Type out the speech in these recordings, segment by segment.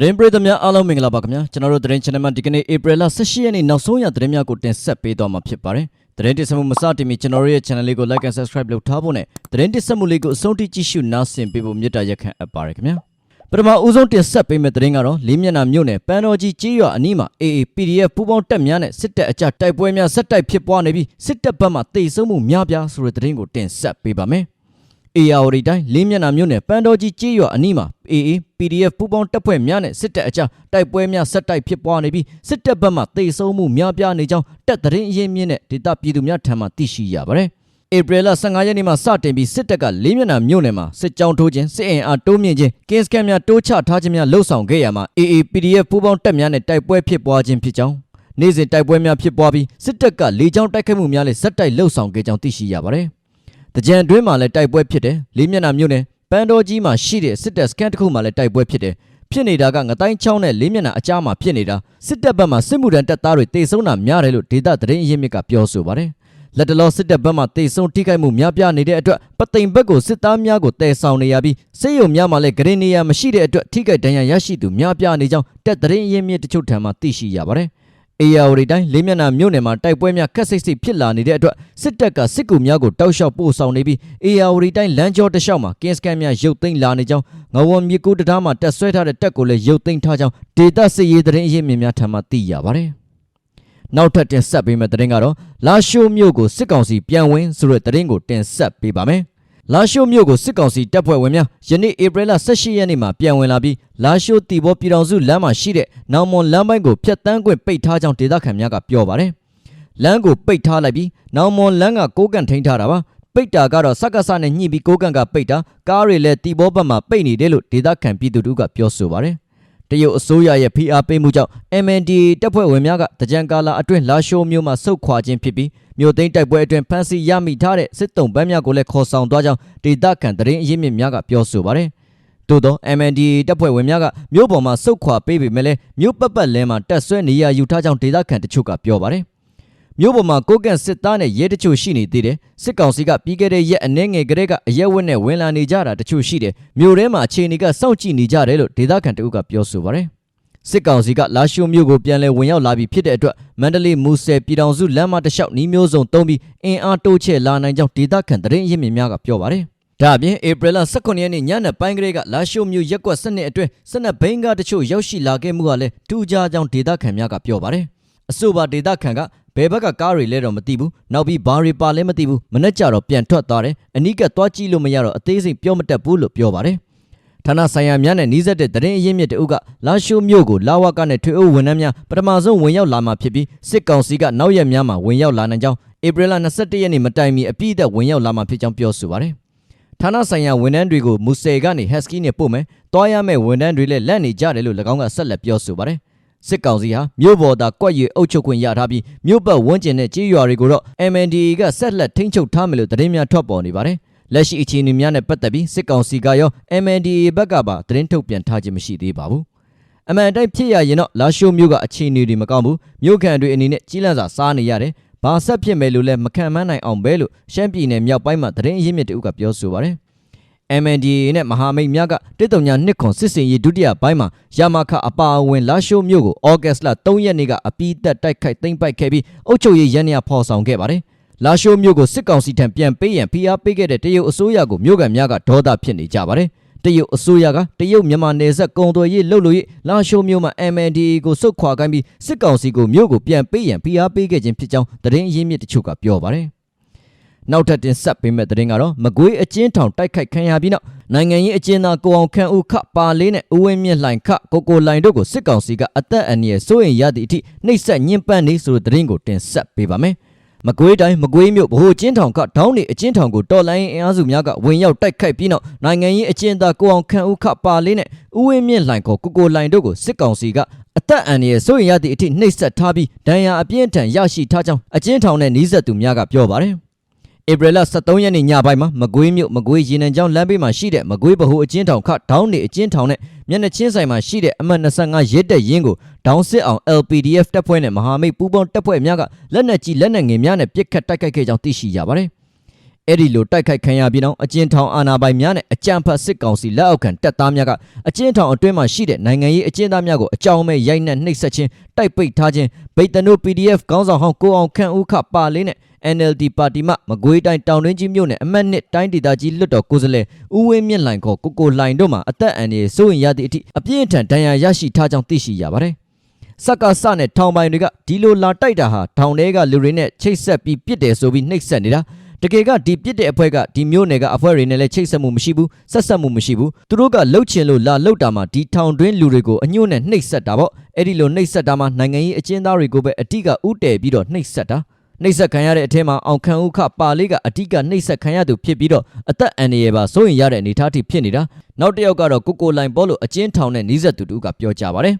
သတင်းပရိသတ်များအားလုံးမင်္ဂလာပါခင်ဗျာကျွန်တော်တို့သတင်း channel မှာဒီကနေ့ April 18ရက်နေ့နောက်ဆုံးရသတင်းများကိုတင်ဆက်ပေးသွားမှာဖြစ်ပါတယ်သတင်းတင်ဆက်မှုမစတင်မီကျွန်တော်တို့ရဲ့ channel လေးကို like and subscribe လုပ်ထားဖို့နဲ့သတင်းတင်ဆက်မှုလေးကိုအဆုံးထိကြည့်ရှုနားဆင်ပေးဖို့မေတ္တာရက်ခံအပ်ပါတယ်ခင်ဗျာပထမဦးဆုံးတင်ဆက်ပေးမယ့်သတင်းကတော့လေးမျက်နှာမြို့နယ်ပန်းတော်ကြီးကြေးရွာအနီးမှာ AA PDF ပူးပေါင်းတပ်များနဲ့စစ်တပ်အကြတိုက်ပွဲများဆက်တိုက်ဖြစ်ပွားနေပြီးစစ်တပ်ဘက်မှတေဆုံးမှုများပြားဆိုတဲ့သတင်းကိုတင်ဆက်ပေးပါမယ် AR တိုင်းလေးမျက်နှာမြို့နယ်ပန်းတော်ကြီးကြေးရွာအနီးမှာ AA PDF ပူးပေါင်းတပ်ဖွဲ့များနဲ့စစ်တပ်အကြားတိုက်ပွဲများဆက်တိုက်ဖြစ်ပွားနေပြီးစစ်တပ်ဘက်မှတေဆုံးမှုများပြားနေကြောင်းတပ်သတင်းအရင်းမြစ်နဲ့ဒေသပြည်သူများထံမှသိရှိရပါတယ်။ဧပြီလ15ရက်နေ့မှာစတင်ပြီးစစ်တပ်ကလေးမျက်နှာမြို့နယ်မှာစစ်ကြောင်းထိုးခြင်းစစ်အင်အားတိုးမြင့်ခြင်းကင်းစကန်များတိုးချထားခြင်းများလှုပ်ဆောင်ခဲ့ရမှာ AA PDF ပူးပေါင်းတပ်များနဲ့တိုက်ပွဲဖြစ်ပွားခြင်းဖြစ်ကြောင်းနေ့စဉ်တိုက်ပွဲများဖြစ်ပွားပြီးစစ်တပ်ကလေကြောင်းတိုက်ခိုက်မှုများနဲ့ဇက်တိုက်လှုပ်ဆောင်ခဲ့ကြောင်းသိရှိရပါတယ်။ တကြံအတွင်းမှာလည်းတိုက်ပွဲဖြစ်တယ်လေးမျက်နှာမြို့နယ်ပန်းတော်ကြီးမှာရှိတဲ့စစ်တပ်စခန်းတစ်ခုမှာလည်းတိုက်ပွဲဖြစ်တယ်ဖြစ်နေတာကငတိုင်းချောင်းနဲ့လေးမျက်နှာအကြားမှာဖြစ်နေတာစစ်တပ်ဘက်မှစစ်မှုထမ်းတပ်သားတွေတေဆုံးတာများတယ်လို့ဒေသသတင်းအရင်းမြစ်ကပြောဆိုပါတယ်လက်တလောစစ်တပ်ဘက်မှတေဆုံးထိခိုက်မှုများပြားနေတဲ့အတွက်ပသိမ်ဘက်ကိုစစ်သားများကိုတဲဆောင်နေရပြီးစစ်ရုံများမှာလည်းဂရင်နေရမရှိတဲ့အတွက်ထိခိုက်ဒဏ်ရာရရှိသူများပြားနေကြောင်းတပ်သတင်းအရင်းမြစ်တချို့ထံမှသိရှိရပါတယ် အေယာဝတီတိုင်းလေးမျက်နှာမြို့နယ်မှာတိုက်ပွဲများခက်စိတ်စိတ်ဖြစ်လာနေတဲ့အတွက်စစ်တပ်ကစစ်ကူများကိုတောက်လျှောက်ပို့ဆောင်နေပြီးအေယာဝတီတိုင်းလမ်းကျောတစ်လျှောက်မှာကင်းစကန်များရုပ်သိမ်းလာနေကြောင်းငဝွန်မြစ်ကူတံတားမှာတက်ဆွဲထားတဲ့တပ်ကိုလည်းရုပ်သိမ်းထားကြောင်းဒေတာစစ်ရေးသတင်းအရင်းမြစ်များထံမှသိရပါတယ်။နောက်ထပ်တင်ဆက်ပေးမယ့်သတင်းကတော့လာရှိုးမြို့ကိုစစ်ကောင်စီပြန်ဝင်ဆိုတဲ့သတင်းကိုတင်ဆက်ပေးပါမယ်။ လာရှိုးမြို့ကိုစစ်ကောင်စီတပ်ဖွဲ့ဝင်များယနေ့ဧပြီလ18ရက်နေ့မှာပြန်ဝင်လာပြီးလာရှိုးတီဘောပြည်တော်စုလမ်းမှာရှိတဲ့နောင်မွန်လမ်းပိုင်းကိုဖျက်တမ်းခွင့်ပိတ်ထားကြောင်းဒေသခံများကပြောပါတယ်။လမ်းကိုပိတ်ထားလိုက်ပြီးနောင်မွန်လမ်းကကိုးကန်ထိန်းထားတာပါ။ပိတ်တာကတော့စက္ကစနဲ့ညှိပြီးကိုးကန်ကပိတ်တာကားတွေလည်းတီဘောဘက်မှာပိတ်နေတယ်လို့ဒေသခံပြည်သူတို့ကပြောဆိုပါတယ်။ တရုတ်အစိုးရရဲ့ဖိအားပေးမှုကြောင့် MNDA တပ်ဖွဲ့ဝင်များကတကြံကာလာအတွင်းလာရှိုးမြို့မှာစုတ်ခွာခြင်းဖြစ်ပြီးမြို့သိမ်းတိုက်ပွဲအတွင်းဖမ်းဆီးရမိထားတဲ့စစ်တုံးပန်းများကိုလည်းခေါ်ဆောင်သွားကြောင်းဒေသခံသတင်းအရင်းမြစ်များကပြောဆိုပါတယ်။သို့သော MNDA တပ်ဖွဲ့ဝင်များကမြို့ပေါ်မှာစုတ်ခွာပေးပေမဲ့လည်းမြို့ပတ်ပတ်လင်းမှာတက်ဆွဲနေရယူထားကြောင်းဒေသခံတချို့ကပြောပါတယ်။ မြို့ပေါ်မှာကိုကန့်စစ်သားနဲ့ရဲတချို့ရှိနေသေးတယ်။စစ်ကောင်စီကပြီးခဲ့တဲ့ရက်အနှဲငယ်ကလေးကအရက်ဝက်နဲ့ဝင်လာနေကြတာတချို့ရှိတယ်။မြို့ထဲမှာအခြေအနေကစောင့်ကြည့်နေကြတယ်လို့ဒေသခံတအုပ်ကပြောဆိုပါတယ်။စစ်ကောင်စီကလာရှိုးမြို့ကိုပြန်လည်ဝင်ရောက်လာပြီးဖြစ်တဲ့အတွက်မန္တလေးမူဆယ်ပြည်တော်စုလမ်းမတစ်လျှောက်နှီးမျိုးစုံတုံးပြီးအင်အားတိုးချဲ့လာနိုင်ကြောင်းဒေသခံသတင်းရင်းမြစ်များကပြောပါတယ်။ဒါအပြင်ဧပြီလ18ရက်နေ့ညနေပိုင်းကလေးကလာရှိုးမြို့ရက်ကွက်စနစ်အတွင်းစနက်ဘိန်းကားတချို့ရောက်ရှိလာခဲ့မှုကလည်းထူးခြားကြောင်းဒေသခံများကပြောပါတယ်။ အဆိုပါဒေသခံကဘယ်ဘက်ကကားတွေလဲတော့မသိဘူး။နောက်ပြီးဘာတွေပါလဲမသိဘူး။မနေ့ကျတော့ပြန်ထွက်သွားတယ်။အနီးကသွားကြည့်လို့မရတော့အသေးစိတ်ပြောမတတ်ဘူးလို့ပြောပါတယ်။ဌာနဆိုင်ရာများနဲ့နှီးစပ်တဲ့သတင်းအရင်းမြစ်တအုပ်ကလာရှိုးမြို့ကိုလာဝကနဲ့ထွေအုပ်ဝန်ထမ်းများပထမဆုံးဝင်ရောက်လာမှာဖြစ်ပြီးစစ်ကောင်စီကနောက်ရက်များမှာဝင်ရောက်လာနိုင်ကြောင်းဧပြီလ22ရက်နေ့မတိုင်မီအပြည့်အသက်ဝင်ရောက်လာမှာဖြစ်ကြောင်းပြောဆိုပါတယ်။ဌာနဆိုင်ရာဝန်ထမ်းတွေကိုမူဆယ်ကနေဟက်စကီနဲ့ပို့မယ်။တွားရမယ့်ဝန်ထမ်းတွေလည်းလက်နေကြတယ်လို့၎င်းကဆက်လက်ပြောဆိုပါတယ်။ စစ်ကောင်စီဟာမြို့ပေါ်သာကွက်ရည်အုပ်ချုပ်ခွင့်ရထားပြီးမြို့ပတ်ဝန်းကျင်နဲ့ကြေးရွာတွေကိုတော့ MNDA ကဆက်လက်ထိန်းချုပ်ထားမယ်လို့သတင်းများထွက်ပေါ်နေပါတယ်။လက်ရှိအခြေအနေများနဲ့ပတ်သက်ပြီးစစ်ကောင်စီကရော MNDA ဘက်ကပါသတင်းထုတ်ပြန်ထားခြင်းမရှိသေးပါဘူး။အမှန်တိုင်းဖြစ်ရရင်တော့လာရှိုးမြို့ကအခြေအနေတွေမကောင်းဘူး။မြို့ခံတွေအနေနဲ့ကြီးလန့်စာစားနေရတယ်။ဘာဆက်ဖြစ်မယ်လို့လည်းမခံမနိုင်အောင်ပဲလို့ရှမ်းပြည်နယ်မြောက်ပိုင်းမှာသတင်းအရင်းမြစ်တအုပ်ကပြောဆိုပါတယ်။ MNDA နဲ့မဟာမိတ်များကတစ်တုံညာနှစ်ခွန်စစ်စင်ရေးဒုတိယပိုင်းမှာရမခအပါအဝင်လာရှိုးမြို့ကိုဩဂတ်စ်လ3ရက်နေ့ကအပြီးသက်တိုက်ခိုက်သိမ်းပိုက်ခဲ့ပြီးအုပ်ချုပ်ရေးရန်ရာဖော်ဆောင်ခဲ့ပါတယ်။လာရှိုးမြို့ကိုစစ်ကောင်စီထံပြန်ပေးရန်ဖိအားပေးခဲ့တဲ့တရုတ်အစိုးရကိုမြို့ကန်များကဒေါသဖြစ်နေကြပါတယ်။တရုတ်အစိုးရကတရုတ်မြန်မာနယ်စပ်ကုန်သွယ်ရေးလှုပ်လို့ရေးလာရှိုးမြို့မှာ MNDA ကိုစုတ်ခွာခိုင်းပြီးစစ်ကောင်စီကိုမြို့ကိုပြန်ပေးရန်ဖိအားပေးခဲ့ခြင်းဖြစ်ကြောင်းသတင်းအရင်းမြစ်တချို့ကပြောပါတယ်။ နောက်ထပ်တင်ဆက်ပေးမယ့်သတင်းကတော့မကွေးအချင်းထောင်တိုက်ခိုက်ခံရပြီးနောက်နိုင်ငံရေးအကျဉ်းသားကိုအောင်ခန့်ဦးခပါလေးနဲ့ဦးဝင်းမြင့်လှိုင်ခကိုကိုလှိုင်တို့ကိုစစ်ကောင်စီကအသက်အန္တရာယ်စိုးရိမ်ရသည့်အထိနှိပ်စက်ညှဉ်းပန်းနေဆိုတဲ့သတင်းကိုတင်ဆက်ပေးပါမယ်။မကွေးတိုင်းမကွေးမြို့ဗဟိုကျင်းထောင်ကဒေါင်းနေအကျဉ်းထောင်ကိုတော်လိုင်းအင်အားစုများကဝင်ရောက်တိုက်ခိုက်ပြီးနောက်နိုင်ငံရေးအကျဉ်းသားကိုအောင်ခန့်ဦးခပါလေးနဲ့ဦးဝင်းမြင့်လှိုင်ကိုကိုကိုလှိုင်တို့ကိုစစ်ကောင်စီကအသက်အန္တရာယ်စိုးရိမ်ရသည့်အထိနှိပ်စက်ထားပြီးဒဏ်ရာအပြင်းထန်ရရှိထားကြောင်းအကျဉ်းထောင်နဲ့နှီးဆက်သူများကပြောပါတယ်။ ဧပြီလ23ရက်နေ့ညပိုင်းမှာမကွေးမြို့မကွေးရေနံကျောင်းလမ်းဘေးမှာရှိတဲ့မကွေးဗဟိုအကျဉ်းထောင်ခဒေါင်းနေအကျဉ်းထောင်နဲ့မျက်နှာချင်းဆိုင်မှာရှိတဲ့အမှတ်25ရဲတက်ရင်ကိုဒေါင်းစစ်အောင် LPDF တပ်ဖွဲ့နဲ့မဟာမိတ်ပူးပေါင်းတပ်ဖွဲ့များကလက်နက်ကြီးလက်နက်ငယ်များနဲ့ပစ်ခတ်တိုက်ခိုက်ခဲ့ကြောင်းသိရှိရပါတယ်။အဲ့ဒီလိုတိုက်ခိုက်ခံရပြီးနောက်အကျဉ်းထောင်အာဏာပိုင်များနဲ့အကြမ်းဖက်စစ်ကောင်စီလက်အောက်ခံတပ်သားများကအကျဉ်းထောင်အတွင်းမှာရှိတဲ့နိုင်ငံရေးအကျဉ်းသားများကိုအကြောင်းမဲ့ရိုက်နှက်နှိပ်စက်ခြင်းတိုက်ပိတ်ထားခြင်းဗိတ်တနို PDF ခေါင်းဆောင်ဟောင်းကိုအောင်ခန့်ဦးခပါလေးနဲ့ NLD ပါတီမှမကွေးတိုင်းတောင်တွင်းကြီးမြို့နယ်အမတ်နှစ်တိုင်းဒေသကြီးလွတ်တော်ကိုယ်စားလှယ်ဦးဝင်းမြင့်လှိုင်ခေါ်ကိုကိုလှိုင်တို့မှအသက်အန္တရာယ်စိုးရင်ရသည့်အထိအပြင်းအထန်ဒဏ်ရာရရှိထားကြောင်းသိရှိရပါတယ်။စက္ကစနဲ့ထောင်ပိုင်တွေကဒီလိုလာတိုက်တာဟာထောင်ထဲကလူတွေနဲ့ချိတ်ဆက်ပြီးပြစ်တယ်ဆိုပြီးနှိပ်စက်နေတာတကယ်ကဒီပြစ်တဲ့အဖွဲ့ကဒီမျိုးနယ်ကအဖွဲ့တွေနဲ့လည်းချိတ်ဆက်မှုမရှိဘူးဆက်ဆက်မှုမရှိဘူးသူတို့ကလှုပ်ချင်လို့လာလှုပ်တာမှဒီထောင်တွင်းလူတွေကိုအညှို့နဲ့နှိပ်စက်တာပေါ့အဲ့ဒီလိုနှိပ်စက်တာမှနိုင်ငံရေးအကျဉ်းသားတွေကိုပဲအတိကဥတည်ပြီးတော့နှိပ်စက်တာ နှိပ်စက်ခံရတဲ့အထက်မှာအောင်ခန့်ဦးခပါလေးကအဓိကနှိပ်စက်ခံရသူဖြစ်ပြီးတော့အသက်အန္တရာယ်ပါစိုးရင်ရတဲ့အနေအထားထိဖြစ်နေတာနောက်တစ်ယောက်ကတော့ကိုကိုလိုင်ပေါ်လို့အကျဉ်းထောင်နဲ့နီးစပ်သူတူကပြောကြပါတယ်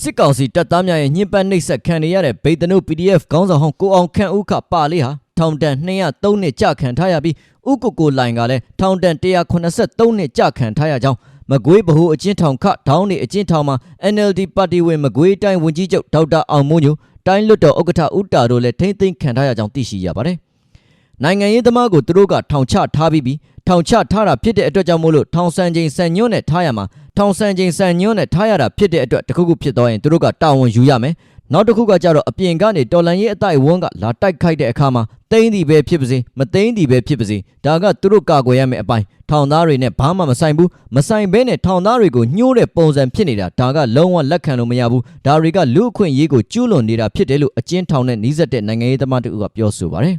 စစ်ကောင်စီတပ်သားများရဲ့ညှဉ်းပန်းနှိပ်စက်ခံနေရတဲ့ဗိတ်တနု PDF ခေါင်းဆောင်ဟောင်းကိုအောင်ခန့်ဦးခပါလေးဟာထောင်တန်203နှစ်ကြာခံထားရပြီးဥကိုကိုလိုင်ကလည်းထောင်တန်183နှစ်ကြာခံထားရကြောင်းမကွေးဗဟိုအကျဉ်းထောင်ခဒေါင်းနေအကျဉ်းထောင်မှာ NLD ပါတီဝင်မကွေးတိုင်းဝန်ကြီးချုပ်ဒေါက်တာအောင်မိုးညို တိုင်းလွတ်တော်ဥက္ကဋ္ဌဦးတာတို့လည်းထိမ့်သိမ်းခံထားရကြောင်းသိရှိရပါတယ်။နိုင်ငံရေးသမားကိုသူတို့ကထောင်ချထားပြီးပြီးထောင်ချထားတာဖြစ်တဲ့အတွက်ကြောင့်မို့လို့ထောင်ဆန်ချိန်ဆန်ညွန့်နဲ့ထားရမှာထောင်ဆန်ချိန်ဆန်ညွန့်နဲ့ထားရတာဖြစ်တဲ့အတွက်တခုခုဖြစ်သွားရင်သူတို့ကတာဝန်ယူရမယ်။ နောက်တစ်ခုကကြတော့အပြင်ကနေတော်လန်ရေးအတိုက်ဝန်းကလာတိုက်ခိုက်တဲ့အခါမှာတိမ့်ဒီပဲဖြစ်ပါစေမတိမ့်ဒီပဲဖြစ်ပါစေဒါကသူတို့ကာကွယ်ရမယ့်အပိုင်းထောင်သားတွေနဲ့ဘာမှမဆိုင်ဘူးမဆိုင်ဘဲနဲ့ထောင်သားတွေကိုညှိုးတဲ့ပုံစံဖြစ်နေတာဒါကလုံးဝလက်ခံလို့မရဘူးဒါတွေကလူအခွင့်အရေးကိုကျူးလွန်နေတာဖြစ်တယ်လို့အကျဉ်းထောင်နဲ့နှီးစပ်တဲ့နိုင်ငံရေးသမားတို့ကပြောဆိုပါတယ်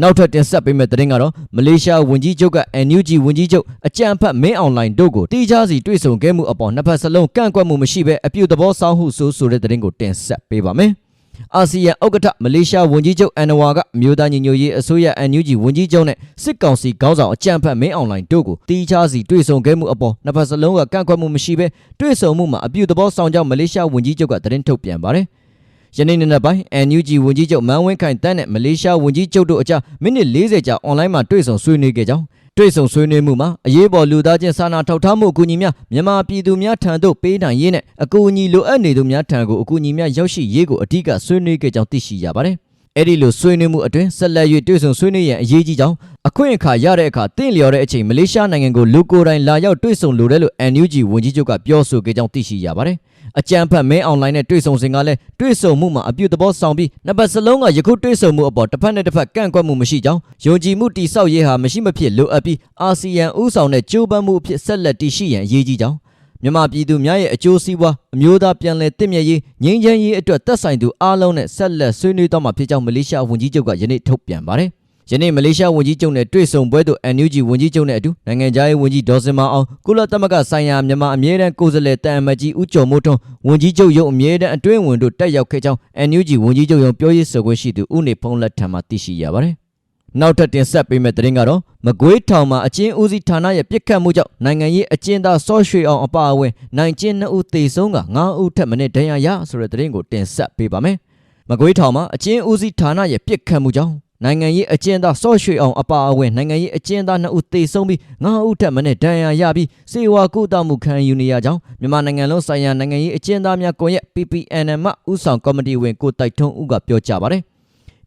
နောက်ထပ်တင်ဆက်ပေးမယ့်သတင်းကတော့မလေးရှားဝန်ကြီးချုပ်က NUG ဝန်ကြီးချုပ်အကြံဖတ်မင်းအွန်လိုင်းတို့ကိုတိကျစီတွေ့ဆုံခဲ့မှုအပေါ်နှစ်ဖက်စလုံးကန့်ကွက်မှုမရှိဘဲအပြုသဘောဆောင်ဟုဆိုဆိုတဲ့သတင်းကိုတင်ဆက်ပေးပါမယ်။အာဆီယံဥက္ကဋ္ဌမလေးရှားဝန်ကြီးချုပ်အန်နဝါကအမျိုးသားညီညွတ်ရေးအစိုးရ NUG ဝန်ကြီးချုပ်နဲ့စစ်ကောင်စီခေါင်းဆောင်အကြံဖတ်မင်းအွန်လိုင်းတို့ကိုတိကျစီတွေ့ဆုံခဲ့မှုအပေါ်နှစ်ဖက်စလုံးကကန့်ကွက်မှုမရှိဘဲတွေ့ဆုံမှုမှာအပြုသဘောဆောင်ကြောင်းမလေးရှားဝန်ကြီးချုပ်ကသတင်းထုတ်ပြန်ပါတယ်။ ယနေ့နေ့နဲ့ပိုင်း NUG ဝန်ကြီးချုပ်မန်းဝင်းခိုင်တန်းနဲ့မလေးရှားဝန်ကြီးချုပ်တို့အကြားမိနစ်40ကြာအွန်လိုင်းမှာတွေ့ဆုံဆွေးနွေးခဲ့ကြောင်းတွေ့ဆုံဆွေးနွေးမှုမှာအရေးပေါ်လူသားချင်းစာနာထောက်ထားမှုအကူအညီများမြန်မာပြည်သူများထံသို့ပေးနိုင်ရေးနဲ့အကူအညီလိုအပ်နေသူများထံကိုအကူအညီများရောက်ရှိရေးကိုအဓိကဆွေးနွေးခဲ့ကြောင်းသိရှိရပါတယ်။အဲ့ဒီလိုဆွေးနွေးမှုအတွင်းဆက်လက်၍တွေ့ဆုံဆွေးနွေးရန်အရေးကြီးကြောင်းအခွင့်အခါရတဲ့အခါတင့်လျော်တဲ့အချိန်မလေးရှားနိုင်ငံကိုလူကိုယ်တိုင်လာရောက်တွေ့ဆုံလိုတယ်လို့ NUG ဝန်ကြီးချုပ်ကပြောဆိုခဲ့ကြောင်းသိရှိရပါတယ်။ အကြံဖတ်မဲအွန်လိုင်းနဲ့တွေ့ဆုံစဉ်ကလည်းတွေ့ဆုံမှုမှာအပြုသဘောဆောင်ပြီးနှစ်ပတ်စလုံးကယခုတွေ့ဆုံမှုအပေါ်တစ်ဖက်နဲ့တစ်ဖက်ကန့်ကွက်မှုမရှိကြောင်းယုံကြည်မှုတိဆောက်ရေးဟာမရှိမဖြစ်လိုအပ်ပြီးအာဆီယံဥဆောင်တဲ့ကြိုးပမ်းမှုအဖြစ်ဆက်လက်တည်ရှိရန်အရေးကြီးကြောင်းမြန်မာပြည်သူများရဲ့အကျိုးစီးပွားအမျိုးသားပြန်လည်တည်မြဲရေးငြိမ်းချမ်းရေးအတွက်သက်ဆိုင်သူအားလုံးနဲ့ဆက်လက်ဆွေးနွေးသွားမှာဖြစ်ကြောင်းမလေးရှားဝန်ကြီးချုပ်ကယနေ့ထုတ်ပြန်ပါတယ် ယနေ့မလေးရှားဝန်ကြီးချုပ်နဲ့တွေ့ဆုံပွဲသို့ NUG ဝန်ကြီးချုပ်နဲ့အတူနိုင်ငံခြားရေးဝန်ကြီးဒေါ်စင်မအောင်ကုလသမဂ္ဂဆိုင်ရာမြန်မာအမြဲတမ်းကိုယ်စားလှယ်တန်အမတ်ကြီးဦးကျော်မိုးထွန်းဝန်ကြီးချုပ်ရုံးအမြဲတမ်းအတွင်းဝင်တို့တက်ရောက်ခဲ့ကြောင်း NUG ဝန်ကြီးချုပ်ရုံးပြောရေးဆိုခွင့်ရှိသူဦးနေဖုံးလက်ထံမှသိရှိရပါတယ်။နောက်ထပ်တင်ဆက်ပေးမယ့်သတင်းကတော့မကွေးထောင်မှာအချင်းဦးစီးဌာနရဲ့ပြစ်ခတ်မှုကြောင့်နိုင်ငံရေးအကျဉ်းသားစောရွှေအောင်အပါအဝင်နိုင်ကျဉ်2ဦးသေဆုံးက9ဦးထက်မနည်းဒဏ်ရာရဆိုတဲ့သတင်းကိုတင်ဆက်ပေးပါမယ်။မကွေးထောင်မှာအချင်းဦးစီးဌာနရဲ့ပြစ်ခတ်မှုကြောင့် နိုင်ငံရေးအကျဉ်းသားစော့ရွှေအောင်အပါအဝင်နိုင်ငံရေးအကျဉ်းသား2ဦးသေဆုံးပြီး9ဦးထက်မနည်းဒဏ်ရာရပြီးစေဝါကုသမှုခံယူနေရကြောင်းမြန်မာနိုင်ငံလုံးဆိုင်ရာနိုင်ငံရေးအကျဉ်းသားများကွန်ရက် PPNM မှဥဆောင်ကော်မတီဝင်ကိုတိုက်ထွန်းဦးကပြောကြားပါတယ်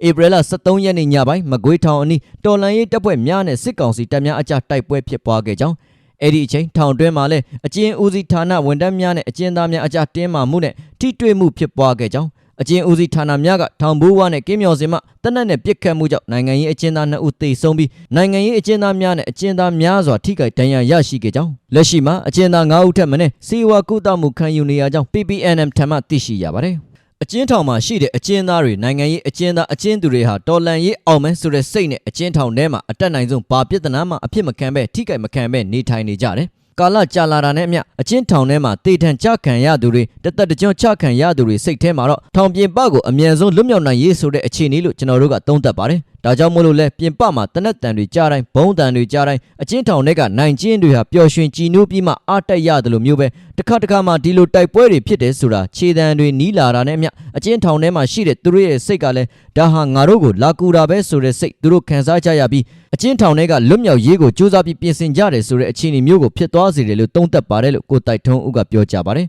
ဧပြီလ23ရက်နေ့ညပိုင်းမကွေးထောင်အနီးတော်လန်ရေးတပ်ဖွဲ့များနဲ့စစ်ကောင်စီတပ်များအကြတိုက်ပွဲဖြစ်ပွားခဲ့ကြောင်းအဲ့ဒီအချိန်ထောင်တွင်းမှာလည်းအကျဉ်းဦးစီးဌာနဝန်ထမ်းများနဲ့အကျဉ်းသားများအကြတင်းမာမှုနဲ့ထိတွေ့မှုဖြစ်ပွားခဲ့ကြောင်း အကျဉ်းဦးစီးဌာနများကထောင်ဘိုးဝါနဲ့ကင်းမြော်စင်မှတနက်နဲ့ပြစ်ခတ်မှုကြောင့်နိုင်ငံရေးအကျဉ်းသား2ဦးသေဆုံးပြီးနိုင်ငံရေးအကျဉ်းသားများနဲ့အကျဉ်းသားများစွာထိခိုက်ဒဏ်ရာရရှိခဲ့ကြောင်းလက်ရှိမှာအကျဉ်းသား9ဦးထက်မနည်းစေဝါကုသမှုခံယူနေရကြောင်း PPNM ထံမှသိရှိရပါတယ်အကျဉ်းထောင်မှာရှိတဲ့အကျဉ်းသားတွေနိုင်ငံရေးအကျဉ်းသားအကျဉ်းသူတွေဟာတော်လန်ရေးအောင်မယ်ဆိုတဲ့စိတ်နဲ့အကျဉ်းထောင်ထဲမှာအတက်နိုင်ဆုံးဘာပြဿနာမှအဖြစ်မခံပဲထိခိုက်မခံပဲနေထိုင်နေကြတယ် ကာလကြာလာတာနဲ့အမျှအချင်းထောင်ထဲမှာတေထန်ကြခံရသူတွေတသက်တကြွချခံရသူတွေစိတ်ထဲမှာတော့ထောင်ပြင်ပကိုအမြန်ဆုံးလွတ်မြောက်နိုင်ရေးဆိုတဲ့အခြေအနေလို့ကျွန်တော်တို့ကသုံးသပ်ပါတယ်။ ဒါကြောင့်မို့လို့လဲပြင်ပမှာတနက်တန်တွေကြားတိုင်းဘုံတန်တွေကြားတိုင်းအချင်းထောင်တွေကနိုင်ချင်းတွေဟာပျော်ရွှင်ကြည်နူးပြီးမှအားတက်ရတယ်လို့မျိုးပဲတစ်ခါတစ်ခါမှဒီလိုတိုက်ပွဲတွေဖြစ်တယ်ဆိုတာခြေတံတွေနီးလာတာနဲ့အမျှအချင်းထောင်ထဲမှာရှိတဲ့သူတို့ရဲ့စိတ်ကလည်းဒါဟာငါတို့ကိုလာကူတာပဲဆိုတဲ့စိတ်သူတို့ခံစားကြရပြီးအချင်းထောင်တွေကလွတ်မြောက်ရေးကိုစူးစမ်းပြီးပြင်ဆင်ကြတယ်ဆိုတဲ့အခြေအနေမျိုးကိုဖြစ်သွားစေတယ်လို့သုံးသပ်ပါတယ်လို့ကိုတိုက်ထုံးဦးကပြောကြပါတယ်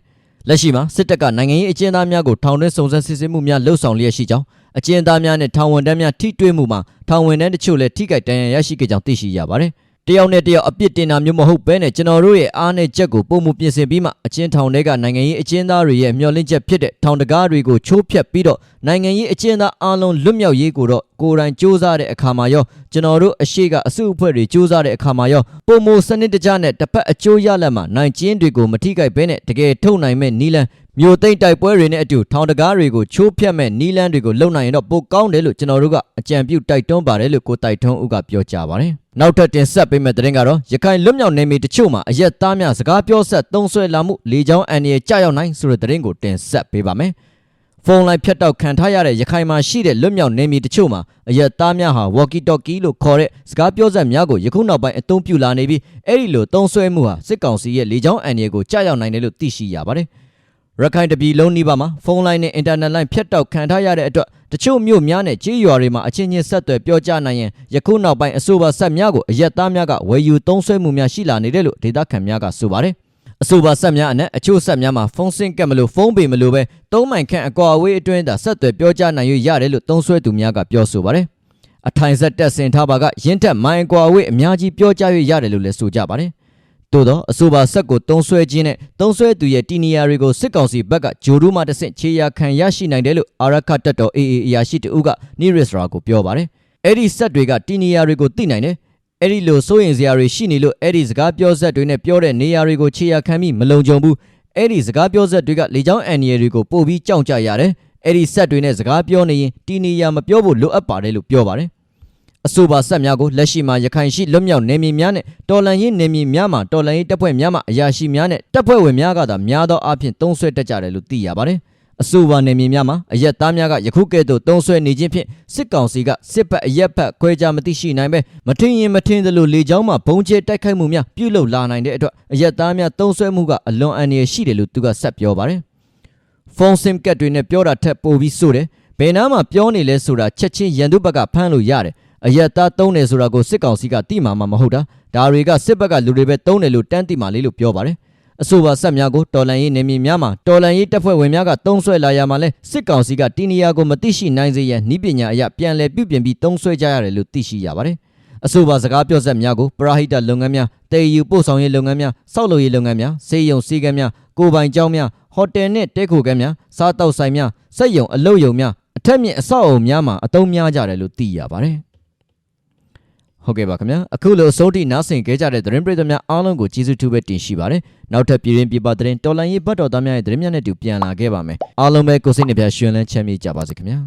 လက်ရှိမှာစစ်တပ်ကနိုင်ငံရေးအကျဉ်းသားများကိုထောင်တွင်းစုံစမ်းစစ်ဆေးမှုများလှုပ်ဆောင်လျက်ရှိကြောင်း အကျဉ်းသားများနဲ့ထောင်ဝန်ထမ်းများထိတွေ့မှုမှာထောင်ဝန်ထမ်းတချို့လည်းထိခိုက်ဒဏ်ရာရရှိခဲ့ကြောင်းသိရှိရပါတယ်။တယောက်နဲ့တယောက်အပြစ်တင်တာမျိုးမဟုတ်ဘဲနဲ့ကျွန်တော်တို့ရဲ့အားနဲ့ချက်ကိုပုံမှုပြင်ဆင်ပြီးမှအကျဉ်းထောင်တွေကနိုင်ငံရေးအကျဉ်းသားတွေရဲ့မျှော်လင့်ချက်ဖြစ်တဲ့ထောင်တကားတွေကိုချိုးဖျက်ပြီးတော့နိုင်ငံရေးအကျဉ်းသားအားလုံးလွတ်မြောက်ရေးကိုတော့ကိုယ်တိုင်စ조사တဲ့အခါမှာရောကျွန်တော်တို့အရှိကအစုအဖွဲ့တွေစ조사တဲ့အခါမှာရောပုံမှုစနစ်တကျနဲ့တစ်ဖက်အကျိုးရလဒ်မှာနိုင်ကျင်းတွေကိုမထိခိုက်ဘဲနဲ့တကယ်ထုတ်နိုင်မဲ့နီလန် မျိုးသိမ့်တိုက်ပွဲတွေနဲ့အတူထောင်တကားတွေကိုချိုးဖျက်မဲ့နီလန်းတွေကိုလုံနိုင်ရင်တော့ပိုကောင်းတယ်လို့ကျွန်တော်တို့ကအကြံပြုတိုက်တွန်းပါတယ်လို့ကိုတိုက်ထွန်းဦးကပြောကြားပါတယ်။နောက်ထပ်တင်ဆက်ပေးမယ့်သတင်းကတော့ရခိုင်လွတ်မြောက်နေမီတချို့မှာအရက်သားများစကားပြောဆက်သုံးဆွဲလာမှုလေကြောင်းအန်ရီကြာရောက်နိုင်ဆိုတဲ့သတင်းကိုတင်ဆက်ပေးပါမယ်။ဖုန်းလိုင်းဖြတ်တောက်ခံထားရတဲ့ရခိုင်မှာရှိတဲ့လွတ်မြောက်နေမီတချို့မှာအရက်သားများဟာ walkie talkie လို့ခေါ်တဲ့စကားပြောဆက်များကိုယခုနောက်ပိုင်းအသုံးပြုလာနေပြီးအဲ့ဒီလိုသုံးဆွဲမှုဟာစစ်ကောင်စီရဲ့လေကြောင်းအန်ရီကိုကြာရောက်နိုင်တယ်လို့သိရှိရပါတယ်။ ရခိုင်တပြည်လုံးနီးပါးမှာဖုန်းလိုင်းနဲ့အင်တာနက်လိုင်းဖြတ်တောက်ခံထားရတဲ့အတွက်တချို့မြို့များနဲ့ကြေးရွာတွေမှာအချင်းချင်းဆက်သွယ်ပြောကြားနိုင်ရင်ယခုနောက်ပိုင်းအဆိုပါဆက်များကိုအရက်သားများကဝယ်ယူသုံးစွဲမှုများရှိလာနေတယ်လို့ဒေသခံများကဆိုပါတယ်။အဆိုပါဆက်များအနက်အချို့ဆက်များမှာဖုန်းဆင့်ကပ်မလို့ဖုန်းပေမလို့ပဲသုံးမိုင်ခန့်အကွာအဝေးအတွင်းသာဆက်သွယ်ပြောကြားနိုင်ရရတယ်လို့သုံးစွဲသူများကပြောဆိုပါတယ်။အထိုင်ဆက်တက်ဆင်ထားပါကရင်းထက်မိုင်အကွာအဝေးအများကြီးပြောကြားရရတယ်လို့လည်းဆိုကြပါတယ်။ သို့သောအဆိုပါဆက်ကိုတုံးဆွဲခြင်းနဲ့တုံးဆွဲသူရဲ့တီနီယာတွေကိုစစ်ကောင်စီဘက်ကဂျိုဒူးမှတစ်ဆင့်ခြေရာခံရရှိနိုင်တယ်လို့အာရခတက်တော် AA အရာရှိတဦးကနီရစ်ရာကိုပြောပါတယ်။အဲ့ဒီဆက်တွေကတီနီယာတွေကိုသိနိုင်တယ်။အဲ့ဒီလိုစိုးရင်စရာတွေရှိနေလို့အဲ့ဒီစကားပြောဆက်တွေနဲ့ပြောတဲ့နေရာတွေကိုခြေရာခံပြီးမလုံခြုံဘူး။အဲ့ဒီစကားပြောဆက်တွေကလေကြောင်းအန်ရီတွေကိုပို့ပြီးကြောက်ကြရတယ်။အဲ့ဒီဆက်တွေနဲ့စကားပြောနေရင်တီနီယာမပြောဖို့လိုအပ်ပါတယ်လို့ပြောပါတယ်။ အဆိုပါဆက်များကိုလက်ရှိမှာရခိုင်ရှိလွတ်မြောက်နေမည်များနဲ့တော်လန်ရေးနေမည်များမှာတော်လန်ရေးတပ်ဖွဲ့များမှအရာရှိများနဲ့တပ်ဖွဲ့ဝင်များကသာများသောအားဖြင့်သုံးဆွဲတတ်ကြတယ်လို့သိရပါတယ်။အဆိုပါနေမည်များမှာအရက်သားများကယခုကဲ့သို့သုံးဆွဲနေခြင်းဖြင့်စစ်ကောင်စီကစစ်ဘက်အရက်ဘက်ခွဲခြားမသိရှိနိုင်ပဲမထင်ရင်မထင်သလိုလေကြောင်းမှဘုံကျဲတိုက်ခိုက်မှုများပြုလုပ်လာနိုင်တဲ့အတွက်အရက်သားများသုံးဆွဲမှုကအလွန်အန္တရာယ်ရှိတယ်လို့သူကဆက်ပြောပါတယ်။ဖုန်းဆင်ကတ်တွေနဲ့ပြောတာထက်ပိုပြီးဆိုတယ်ဘယ်နားမှာပြောနေလဲဆိုတာချက်ချင်းရန်သူဘက်ကဖမ်းလို့ရတယ် အရက်သားသုံးတယ်ဆိုတာကိုစစ်ကောင်စီကတိမှမှမဟုတ်တာဒါတွေကစစ်ဘက်ကလူတွေပဲသုံးတယ်လို့တန်းတိမှလေးလို့ပြောပါတယ်အဆိုပါဆက်များကိုတော်လန်ရေးနေမည်များမှာတော်လန်ရေးတပ်ဖွဲ့ဝင်များကတုံးဆွဲလာရမှာလဲစစ်ကောင်စီကတီနီယာကိုမသိရှိနိုင်စေရန်ဤပညာအရပြန်လည်ပြုပြင်ပြီးတုံးဆွဲကြရတယ်လို့သိရှိရပါတယ်အဆိုပါစကားပြောဆက်များကိုပရာဟိတလုပ်ငန်းများတည်ယူပို့ဆောင်ရေးလုပ်ငန်းများစောက်လုပ်ရေးလုပ်ငန်းများစေယုံစီကံများကိုပိုင်ကျောင်းများဟိုတယ်နှင့်တဲခိုကန်းများစားတောက်ဆိုင်များစက်ယုံအလုပ်ယုံများအထက်မြင့်အဆောက်အအုံများမှာအသုံးများကြတယ်လို့သိရပါတယ် ဟုတ်ကဲ့ပါခင်ဗျာအခုလိုအစိုးရနားဆင်ကြကြတဲ့သတင်းပရိသတ်များအားလုံးကိုကျေးဇူးတူပဲတင်ရှိပါတယ်နောက်ထပ်ပြည်ရင်ပြပသတင်းတော်လိုင်းရေးဘတ်တော်သားများရဲ့သတင်းများနဲ့တူပြန်လာခဲ့ပါမယ်အားလုံးပဲကိုစိတ်နှပြရှင်လန်းချမ်းမြေ့ကြပါစေခင်ဗျာ